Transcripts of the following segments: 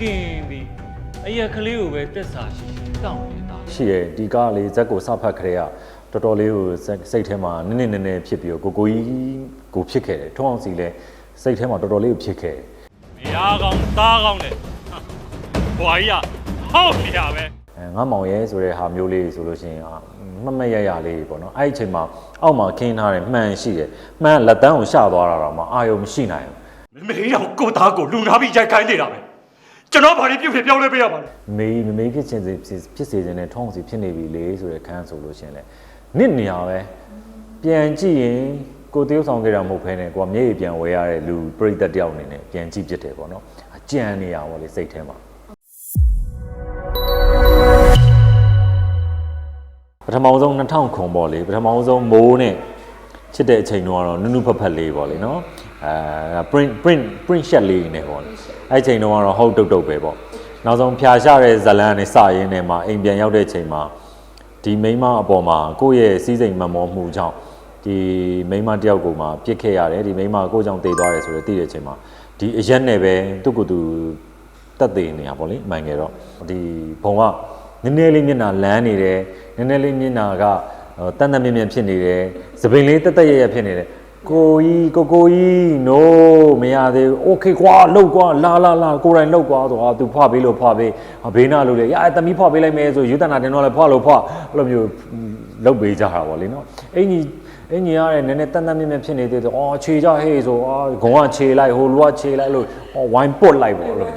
ကင်းပြီးအရက်ကလေးကိုပဲတက်စာရှိရှိတောင်းနေတာရှိရဲ့ဒီကားလေးဇက်ကိုစဖတ်ခရဲကတော်တော်လေးကိုစိတ်စိတ်ထဲမှာနည်းနည်းနည်းနည်းဖြစ်ပြီးတော့ကိုကိုကြီးကိုဖြစ်ခဲ့တယ်ထုံးအောင်စီလဲစိတ်ထဲမှာတော်တော်လေးကိုဖြစ်ခဲ့တယ်မရကောင်သားကောင်နဲ့ဘွာကြီးကဟောက်နေရပဲအဲငါမောင်ရဲဆိုတဲ့ဟာမျိုးလေးဆိုလို့ရှိရင်အာမမတ်ရရလေးပေါ့နော်အဲ့ဒီအချိန်မှာအောက်မှာခင်းထားတယ်မှန်ရှိတယ်မှန်လက်တန်းကိုရှသွားတာတော့မှအာယုံမရှိနိုင်ဘူးမမေးတော့ကိုသားကိုလူနာပြီးရိုက်ခိုင်းနေတာပဲ ကျွန်တော်ဘာတွေပြုတ်ဖြစ်ပြောင်းလဲပေးရပါလဲမေမမေဖြစ်ချင်းစီဖြစ်ဖြစ်စေခြင်းနဲ့ထုံးအောင်စီဖြစ်နေပြီလေဆိုတဲ့ခန်းဆိုလို့ရှိရင်လေနစ်နေရပဲပြန်ကြည့်ရင်ကိုတရုပ်ဆောင်ခဲ့တာမဟုတ်ဘဲနဲ့ကိုကမျက်ရည်ပြန်ဝဲရတဲ့လူပြိတ္တတယောက်အနေနဲ့ပြန်ကြည့်ဖြစ်တယ်ပေါ့နော်အကြံနေရပါလေစိတ်ထဲမှာပထမဆုံး2000ခွန်ပေါ့လေပထမဆုံးမိုးနဲ့ချစ်တဲ့အချိန်တုန်းကတော့နုနုဖက်ဖက်လေးပေါ့လေနော် အဲ print print print shot လေးနေပေါ့လေအဲ့အချိန်တုန်းကတော့ဟုတ်တုတ်တုတ်ပဲပေါ့နောက်ဆုံးဖြာရှတဲ့ဇလန်နဲ့စရင်းနဲ့မှာအိမ်ပြန်ရောက်တဲ့အချိန်မှာဒီမိန်းမအပေါ်မှာကိုယ့်ရဲ့စီးစိမ်မှန်မောမှုကြောင့်ဒီမိန်းမတယောက်ကိုမှပြစ်ခဲ့ရတယ်ဒီမိန်းမကိုယ့်ကြောင့်တည်သွားတယ်ဆိုတော့သိတဲ့အချိန်မှာဒီအရက်နဲ့ပဲသူ့ကိုယ်သူတက်သေးနေရပါလေမှန်ကြတော့ဒီဘုံကနည်းနည်းလေးမျက်နှာလန်းနေတယ်နည်းနည်းလေးမျက်နှာကဟိုတန်တန်မြင်မြင်ဖြစ်နေတယ်သပင်လေးတက်တက်ရရဖြစ်နေတယ် ကိုကြီးကိုကိုကြီး no မရသေးဘူး okay ကွာလှုပ်ကွာလာလာလာကိုယ်တိုင်လှုပ်ကွာဆိုတော့ तू ဖွာပေးလို့ဖွာပေးဟာဘေးနာလို့လေရအဲတမီးဖွာပေးလိုက်မယ်ဆိုယူတနာတင်တော့လေဖွာလို့ဖွာအဲ့လိုမျိုးလှုပ်ပေးကြတာပေါ့လေနော်အင်ကြီးအင်ကြီးရတဲ့နည်းနည်းတန်တန်မြင့်မြင့်ဖြစ်နေသေးတယ်အော်ခြေကြဟေးဆိုအော်ဂုံကခြေလိုက်ဟိုလူကခြေလိုက်လို့အော်ဝိုင်းပုတ်လိုက်ပေါ့လို့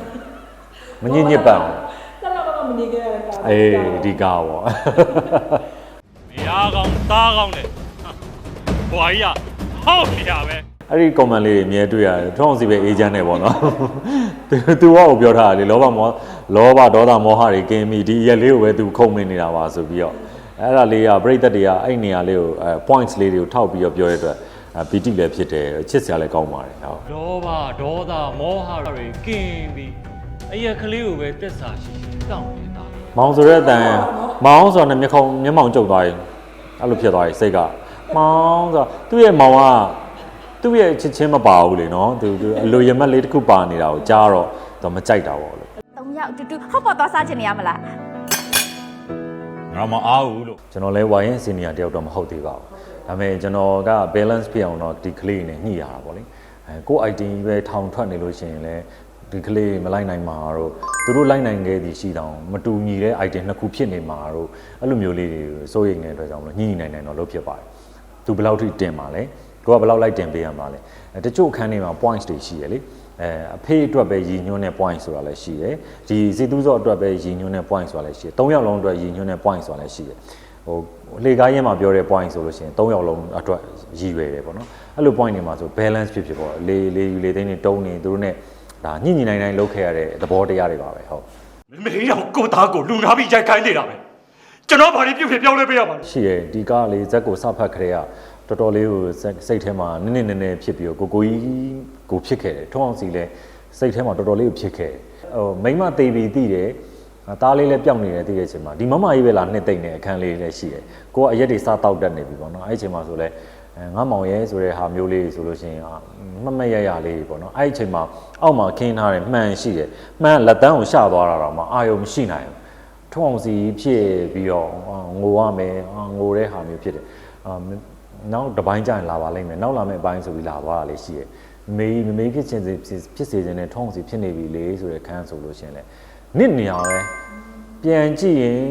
မညစ်ညစ်ပန်ဘူးတက်တော့တော့မနေခဲ့ရတာအေးဒီကားပေါ့မရကောင်သားကောင်နဲ့ဘွာကြီးက ဟောက်နေရပဲအဲ့ဒီ comment လေးတွေအမြဲတွေ့ရတယ်ထုံးအောင်စီပဲအေဂျင့်နဲ့ပေါ့နော်သူသူကကိုပြောထားတာလေလောဘမောလောဘဒေါသမောဟတွေကင်းပြီဒီရက်လေးကိုပဲသူခုံမင်းနေတာပါဆိုပြီးတော့အဲ့ဒါလေးကပြိသက်တွေကအဲ့နေရာလေးကိုအဲ points လေးတွေကိုထောက်ပြီးတော့ပြောရတဲ့အတွက်အဲပီတိလည်းဖြစ်တယ်ချစ်စရာလည်းကောင်းပါတယ်ဟုတ်လောဘဒေါသမောဟတွေကင်းပြီးအရက်ကလေးကိုပဲတက်စာရှိရှိတောင်းနေတာမောင်ဆိုတဲ့အတန်မောင်ဆိုတော့မျက်ခုံးမျက်မှောင်ကျုပ်သွားရင်အဲ့လိုဖြစ်သွားရင်စိတ်က မောင်ဆိုတော့သူ့ရဲ့မောင်ကသူ့ရဲ့ချစ်ချင်းမပါဘူးလေနော်သူသူအလိုရမက်လေးတစ်ခုပါနေတာကိုကြားတော့တော့မကြိုက်တာပေါ့လို့သုံးယောက်အတူတူဟော့ပေါ်သွားစားချင်နေရမလားငါမအားဘူးလို့ကျွန်တော်လဲဝိုင်းစီနီယာတယောက်တော့မဟုတ်သေးပါဘူးဒါပေမဲ့ကျွန်တော်က balance ဖြစ်အောင်တော့ဒီကလေးနဲ့ညှိရတာပေါ့လေအဲကိုယ့် item ပဲထောင်ထွက်နေလို့ရှိရင်လည်းဒီကလေးမလိုက်နိုင်မှာတော့သူတို့လိုက်နိုင်ခဲ့သည်ရှိတောင်မတူညီတဲ့ item နှစ်ခုဖြစ်နေမှာတော့အဲ့လိုမျိုးလေးတွေစိုးရိမ်နေတဲ့အတွက်ကြောင့်မလို့ညှိညှိနိုင်နိုင်တော့လုပ်ဖြစ်ပါတယ် သူဘယ်လောက်ထိတင်ပါလဲကိုကဘယ်လောက်လိုက်တင်ပေးရမှာလဲအဲတချို့အခန်းတွေမှာ points တွေရှိရလေအဲအဖေးအတွက်ပဲရည်ညွှန်းတဲ့ point ဆိုတာလည်းရှိတယ်ဒီစီသူစောအတွက်ပဲရည်ညွှန်းတဲ့ point ဆိုတာလည်းရှိတယ်၃ယောက်လုံးအတွက်ရည်ညွှန်းတဲ့ point ဆိုတာလည်းရှိတယ်ဟိုလေကားရင်းမှာပြောတဲ့ point ဆိုလို့ရှိရင်၃ယောက်လုံးအတွက်ရည်ရွယ်တယ်ပေါ့နော်အဲ့လို point တွေမှာဆို balance ဖြစ်ဖြစ်ပေါ့လေလေယူလေသိန်းတွေတုံးနေသူတို့ ਨੇ ဒါညှိညှိနိုင်နိုင်လုပ်ခဲ့ရတဲ့သဘောတရားတွေပါပဲဟုတ်မမေးတော့ကိုသားကိုလူနာပြီးရိုက်ခိုင်းနေတာပဲ ကျွန်တော်ဘာတွေပြုတ်ဖြစ်ပြောင်းလဲပေးရပါလဲရှိရဲ့ဒီကားလေးဇက်ကိုစဖတ်ခရဲကတော်တော်လေးကိုစိတ်စိတ်ထဲမှာနည်းနည်းနည်းနည်းဖြစ်ပြီးတော့ကိုကိုကြီးကိုဖြစ်ခဲ့တယ်ထုံးအောင်စီလဲစိတ်ထဲမှာတော်တော်လေးကိုဖြစ်ခဲ့တယ်ဟိုမိမသေးပြီးသိတယ်သားလေးလည်းပျောက်နေတယ်သိတဲ့အချိန်မှာဒီမမကြီးပဲလာနှစ်သိမ့်နေအခန်းလေးလည်းရှိတယ်ကိုကအရက်တွေစားတောက်တက်နေပြီပေါ့နော်အဲ့ဒီအချိန်မှာဆိုလဲအဲငါမောင်ရဲဆိုတဲ့ဟာမျိုးလေးဆိုလို့ရှိရင်အာမမတ်ရရလေးပေါ့နော်အဲ့ဒီအချိန်မှာအောက်မှာခင်းထားတယ်မှန်ရှိတယ်မှန်လက်တန်းကိုရှသွားတာတော့မှအာယုံမရှိနိုင်ဘူး ထုံအောင်စီဖြစ်ပြီးတော့အာငိုရမယ်အာငိုတဲ့ဟာမျိုးဖြစ်တယ်အာမနောက်တစ်ပိုင်းကျရင်လာပါလိမ့်မယ်နောက်လာမယ့်အပိုင်းဆိုပြီးလာသွားတာလေးရှိတယ်မေးမမေးဖြစ်ချင်းစီဖြစ်ဖြစ်စေခြင်းနဲ့ထုံအောင်စီဖြစ်နေပြီလေဆိုတဲ့ခန်းဆိုလို့ရှရင်လေနစ်နေရပဲပြန်ကြည့်ရင်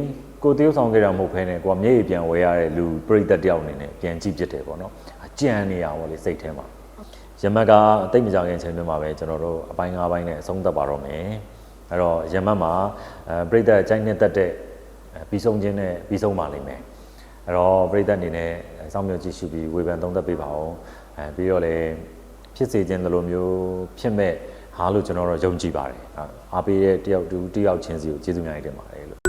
ကိုတရုပ်ဆောင်ခဲ့တာမဟုတ်ဘဲနဲ့ကိုကမျက်ရည်ပြန်ဝဲရတဲ့လူပြိတ္တတယောက်အနေနဲ့ပြန်ကြည့်ဖြစ်တယ်ပေါ့နော်အကြံနေရပါလေစိတ်ထဲမှာရမတ်ကအတိတ်မကြခင်အချိန်တွင်းမှာပဲကျွန်တော်တို့အပိုင်း၅ပိုင်းနဲ့အဆုံးသတ်ပါတော့မယ် အဲ့တော့ရမတ်မှာအဲပြိတ္တကြိုက်နေတတ်တဲ့အဲပြီးဆုံးခြင်းနဲ့ပြီးဆုံးပါလိမ့်မယ်အဲ့တော့ပြိတ္တအနေနဲ့စောင့်မျှော်ကြည့်ရှုပြီးဝေဖန်သုံးသပ်ပေးပါအောင်အဲပြီးတော့လည်းဖြစ်စေခြင်းလိုမျိုးဖြစ်မဲ့ဟာလို့ကျွန်တော်တို့ယုံကြည်ပါတယ်အားပေးတဲ့တယောက်တူတယောက်ချင်းစီကိုကျေးဇူးများတင်ပါတယ်လို့